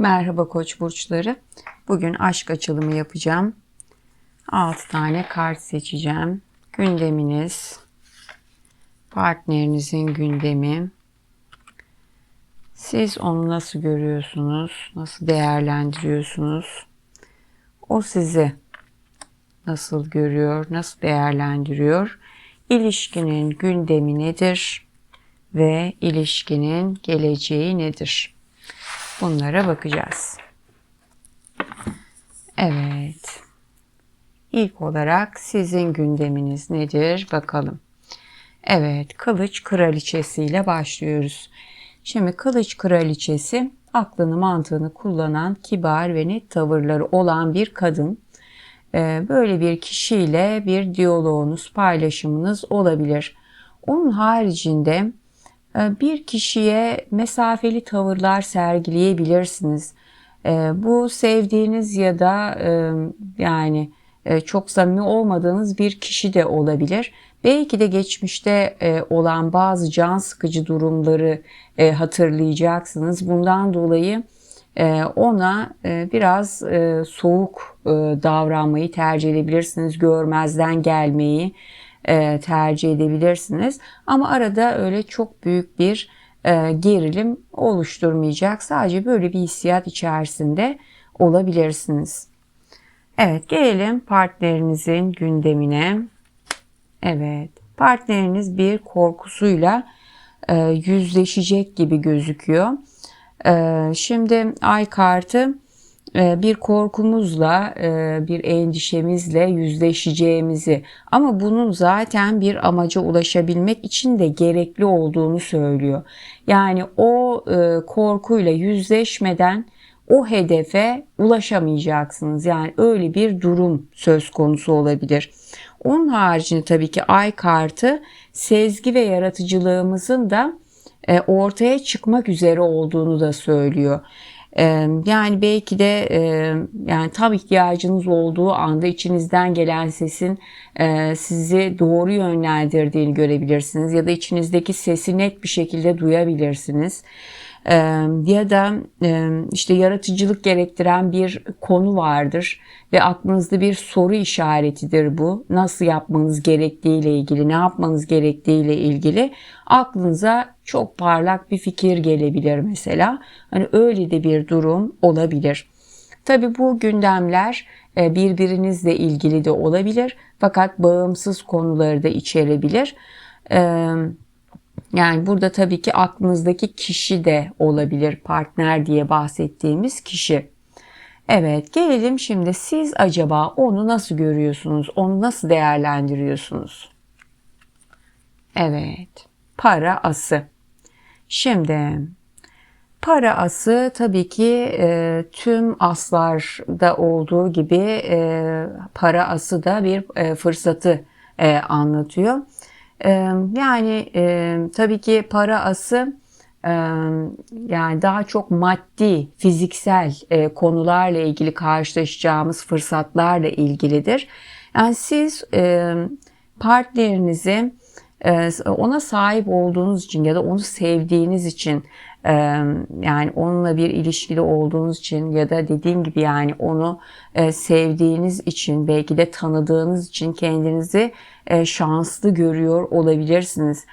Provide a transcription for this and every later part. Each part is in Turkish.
Merhaba koç burçları. Bugün aşk açılımı yapacağım. 6 tane kart seçeceğim. Gündeminiz, partnerinizin gündemi. Siz onu nasıl görüyorsunuz? Nasıl değerlendiriyorsunuz? O sizi nasıl görüyor? Nasıl değerlendiriyor? İlişkinin gündemi nedir? Ve ilişkinin geleceği nedir? Bunlara bakacağız. Evet. İlk olarak sizin gündeminiz nedir bakalım. Evet, kılıç kraliçesi ile başlıyoruz. Şimdi kılıç kraliçesi aklını mantığını kullanan kibar ve net tavırları olan bir kadın. Ee, böyle bir kişiyle bir diyaloğunuz, paylaşımınız olabilir. Onun haricinde bir kişiye mesafeli tavırlar sergileyebilirsiniz. E, bu sevdiğiniz ya da e, yani çok samimi olmadığınız bir kişi de olabilir. Belki de geçmişte olan bazı can sıkıcı durumları hatırlayacaksınız. Bundan dolayı ona biraz soğuk davranmayı tercih edebilirsiniz. Görmezden gelmeyi e, tercih edebilirsiniz. Ama arada öyle çok büyük bir e, gerilim oluşturmayacak. Sadece böyle bir hissiyat içerisinde olabilirsiniz. Evet gelelim partnerinizin gündemine. Evet partneriniz bir korkusuyla e, yüzleşecek gibi gözüküyor. E, şimdi ay kartı bir korkumuzla, e, bir endişemizle yüzleşeceğimizi ama bunun zaten bir amaca ulaşabilmek için de gerekli olduğunu söylüyor. Yani o e, korkuyla yüzleşmeden o hedefe ulaşamayacaksınız. Yani öyle bir durum söz konusu olabilir. Onun haricinde tabii ki ay kartı sezgi ve yaratıcılığımızın da ortaya çıkmak üzere olduğunu da söylüyor. Yani belki de yani tam ihtiyacınız olduğu anda içinizden gelen sesin sizi doğru yönlendirdiğini görebilirsiniz ya da içinizdeki sesi net bir şekilde duyabilirsiniz ya da işte yaratıcılık gerektiren bir konu vardır ve aklınızda bir soru işaretidir bu. Nasıl yapmanız gerektiğiyle ilgili, ne yapmanız gerektiğiyle ilgili aklınıza çok parlak bir fikir gelebilir mesela. Hani öyle de bir durum olabilir. Tabi bu gündemler birbirinizle ilgili de olabilir fakat bağımsız konuları da içerebilir. Evet yani burada tabii ki aklınızdaki kişi de olabilir. Partner diye bahsettiğimiz kişi. Evet gelelim şimdi siz acaba onu nasıl görüyorsunuz? Onu nasıl değerlendiriyorsunuz? Evet para ası. Şimdi para ası tabii ki e, tüm aslarda olduğu gibi e, para ası da bir e, fırsatı e, anlatıyor. Yani tabii ki para ası yani daha çok maddi, fiziksel konularla ilgili karşılaşacağımız fırsatlarla ilgilidir. Yani siz partnerinizi ona sahip olduğunuz için ya da onu sevdiğiniz için yani onunla bir ilişkili olduğunuz için ya da dediğim gibi yani onu sevdiğiniz için belki de tanıdığınız için kendinizi şanslı görüyor olabilirsiniz.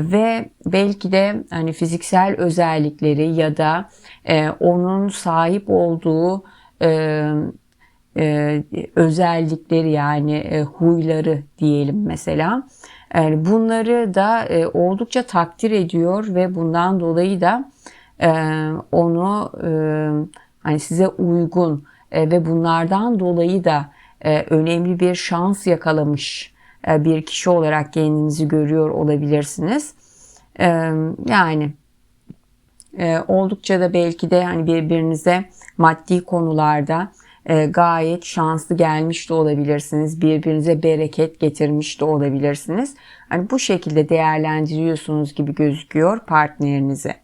Ve belki de hani fiziksel özellikleri ya da onun sahip olduğu özellikleri yani huyları diyelim mesela yani bunları da e, oldukça takdir ediyor ve bundan dolayı da e, onu e, hani size uygun e, ve bunlardan dolayı da e, önemli bir şans yakalamış e, bir kişi olarak kendinizi görüyor olabilirsiniz. E, yani e, oldukça da belki de hani birbirinize maddi konularda e, gayet şanslı gelmiş de olabilirsiniz. Birbirinize bereket getirmiş de olabilirsiniz. Hani bu şekilde değerlendiriyorsunuz gibi gözüküyor partnerinizi.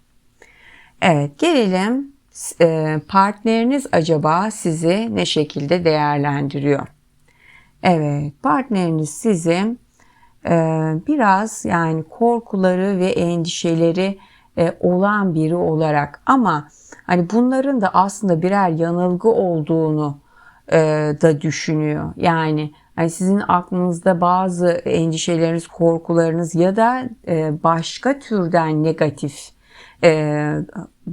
Evet gelelim e, partneriniz acaba sizi ne şekilde değerlendiriyor? Evet partneriniz sizi e, biraz yani korkuları ve endişeleri e, olan biri olarak ama hani bunların da aslında birer yanılgı olduğunu e, da düşünüyor. Yani hani sizin aklınızda bazı endişeleriniz, korkularınız ya da e, başka türden negatif e,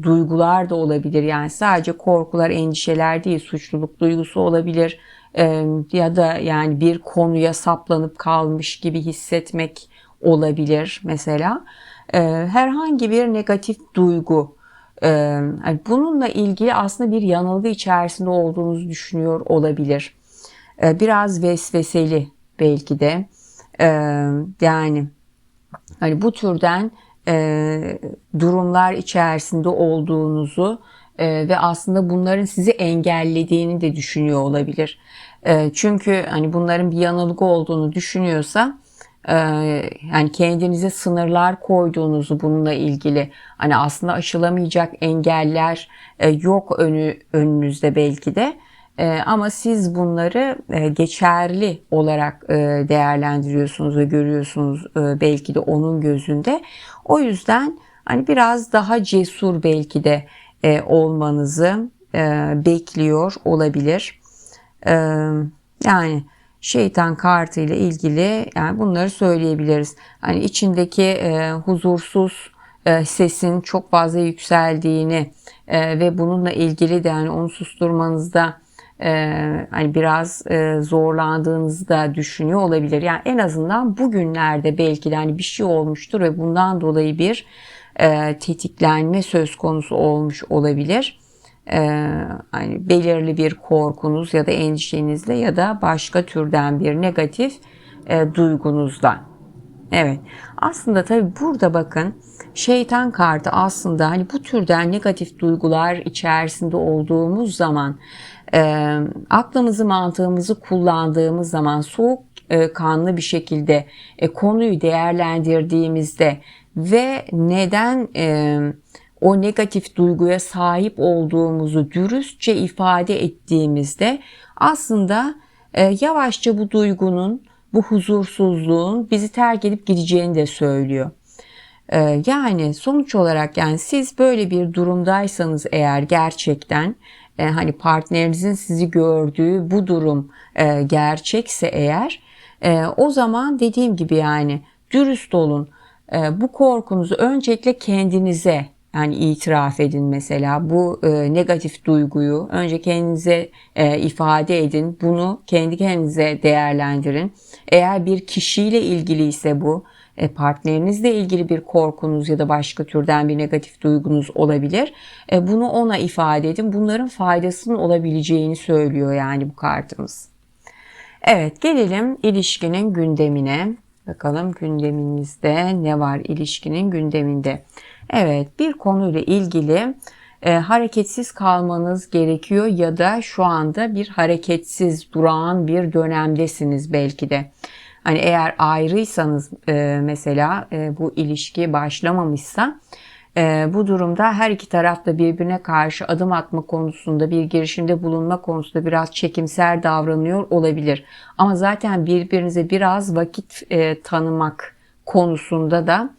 duygular da olabilir. Yani sadece korkular, endişeler değil, suçluluk duygusu olabilir. E, ya da yani bir konuya saplanıp kalmış gibi hissetmek olabilir mesela. E, herhangi bir negatif duygu e, hani bununla ilgili aslında bir yanılgı içerisinde olduğunuzu düşünüyor olabilir. E, biraz vesveseli belki de. E, yani hani bu türden e, durumlar içerisinde olduğunuzu e, ve aslında bunların sizi engellediğini de düşünüyor olabilir. Çünkü hani bunların bir yanılgı olduğunu düşünüyorsa yani kendinize sınırlar koyduğunuzu bununla ilgili hani aslında aşılamayacak engeller e, yok önü önünüzde belki de e, ama siz bunları e, geçerli olarak değerlendiriyorsunuz ve görüyorsunuz belki de onun gözünde. O yüzden hani biraz daha cesur belki de olmanızı bekliyor olabilir. Yani şeytan kartı ile ilgili yani bunları söyleyebiliriz. Hani içindeki e, huzursuz e, sesin çok fazla yükseldiğini e, ve bununla ilgili de yani onu susturmanızda e, hani biraz e, zorlandığınızı da düşünüyor olabilir. Yani en azından bugünlerde belki de hani bir şey olmuştur ve bundan dolayı bir e, tetiklenme söz konusu olmuş olabilir. E, hani belirli bir korkunuz ya da endişenizle ya da başka türden bir negatif e, duygunuzla. Evet. Aslında tabii burada bakın şeytan kartı aslında hani bu türden negatif duygular içerisinde olduğumuz zaman e, aklımızı mantığımızı kullandığımız zaman soğuk e, kanlı bir şekilde e, konuyu değerlendirdiğimizde ve neden e, o negatif duyguya sahip olduğumuzu dürüstçe ifade ettiğimizde aslında e, yavaşça bu duygunun, bu huzursuzluğun bizi terk edip gideceğini de söylüyor. E, yani sonuç olarak yani siz böyle bir durumdaysanız eğer gerçekten e, hani partnerinizin sizi gördüğü bu durum e, gerçekse eğer e, o zaman dediğim gibi yani dürüst olun. E, bu korkunuzu öncelikle kendinize yani itiraf edin mesela bu e, negatif duyguyu önce kendinize e, ifade edin. Bunu kendi kendinize değerlendirin. Eğer bir kişiyle ilgili ise bu e, partnerinizle ilgili bir korkunuz ya da başka türden bir negatif duygunuz olabilir. E, bunu ona ifade edin. Bunların faydasının olabileceğini söylüyor yani bu kartımız. Evet gelelim ilişkinin gündemine. Bakalım gündeminizde ne var ilişkinin gündeminde. Evet bir konuyla ilgili e, hareketsiz kalmanız gerekiyor ya da şu anda bir hareketsiz durağan bir dönemdesiniz belki de. Hani eğer ayrıysanız e, mesela e, bu ilişki başlamamışsa e, bu durumda her iki taraf da birbirine karşı adım atma konusunda bir girişimde bulunma konusunda biraz çekimser davranıyor olabilir. Ama zaten birbirinize biraz vakit e, tanımak konusunda da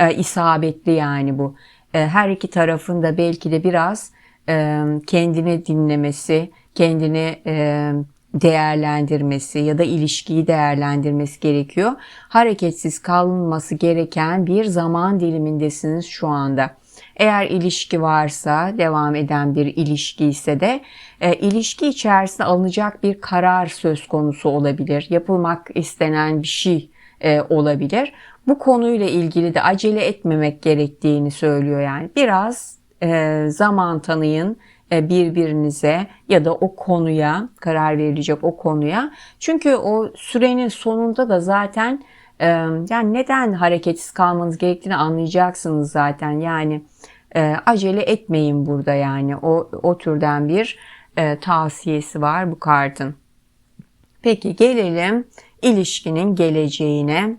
e, isabetli yani bu. E, her iki tarafın da belki de biraz e, kendini dinlemesi, kendini e, değerlendirmesi ya da ilişkiyi değerlendirmesi gerekiyor. Hareketsiz kalınması gereken bir zaman dilimindesiniz şu anda. Eğer ilişki varsa, devam eden bir ilişki ise de e, ilişki içerisinde alınacak bir karar söz konusu olabilir. Yapılmak istenen bir şey e, olabilir. Bu konuyla ilgili de acele etmemek gerektiğini söylüyor yani. Biraz e, zaman tanıyın e, birbirinize ya da o konuya karar verilecek o konuya. Çünkü o sürenin sonunda da zaten e, yani neden hareketsiz kalmanız gerektiğini anlayacaksınız zaten. Yani e, acele etmeyin burada yani o o türden bir tavsiyesi var bu kartın. Peki gelelim ilişkinin geleceğine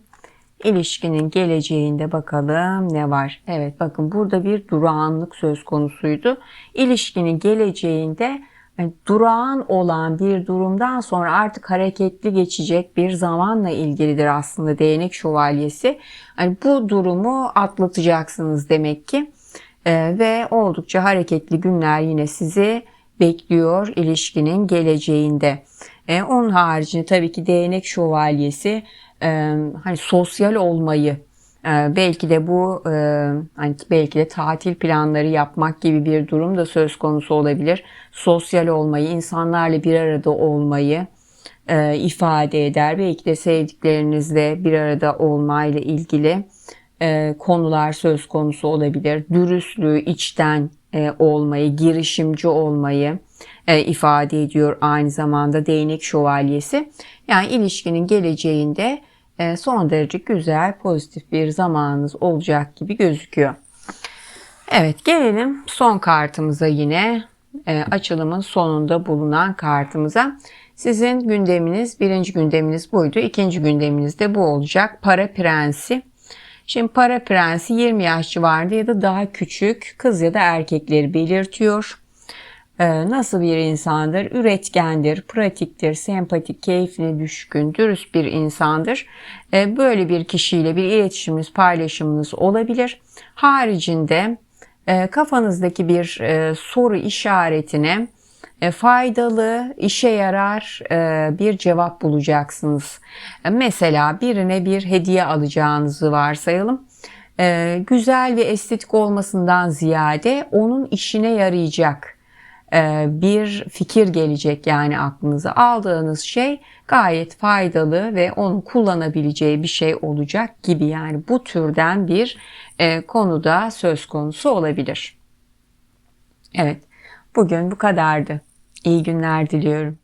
ilişkinin geleceğinde bakalım ne var. Evet bakın burada bir durağanlık söz konusuydu. İlişkinin geleceğinde yani durağan olan bir durumdan sonra artık hareketli geçecek bir zamanla ilgilidir aslında değnek şövalyesi. Yani bu durumu atlatacaksınız demek ki. Ee, ve oldukça hareketli günler yine sizi bekliyor ilişkinin geleceğinde. Ee, onun haricinde tabii ki değnek şövalyesi e, hani sosyal olmayı ee, belki de bu e, hani belki de tatil planları yapmak gibi bir durum da söz konusu olabilir. Sosyal olmayı, insanlarla bir arada olmayı e, ifade eder. Belki de sevdiklerinizle bir arada olmayla ilgili e, konular söz konusu olabilir. Dürüstlüğü, içten olmayı, girişimci olmayı ifade ediyor aynı zamanda değnek şövalyesi. Yani ilişkinin geleceğinde e, son derece güzel, pozitif bir zamanınız olacak gibi gözüküyor. Evet gelelim son kartımıza yine e, açılımın sonunda bulunan kartımıza. Sizin gündeminiz birinci gündeminiz buydu. ikinci gündeminiz de bu olacak. Para prensi. Şimdi para prensi 20 yaş civarında ya da daha küçük kız ya da erkekleri belirtiyor. Ee, nasıl bir insandır? Üretkendir, pratiktir, sempatik, keyfine düşkün, dürüst bir insandır. Ee, böyle bir kişiyle bir iletişiminiz, paylaşımınız olabilir. Haricinde e, kafanızdaki bir e, soru işaretine e, faydalı, işe yarar bir cevap bulacaksınız. Mesela birine bir hediye alacağınızı varsayalım. Güzel ve estetik olmasından ziyade onun işine yarayacak bir fikir gelecek yani aklınıza aldığınız şey gayet faydalı ve onu kullanabileceği bir şey olacak gibi yani bu türden bir e, konuda söz konusu olabilir. Evet bugün bu kadardı. İyi günler diliyorum.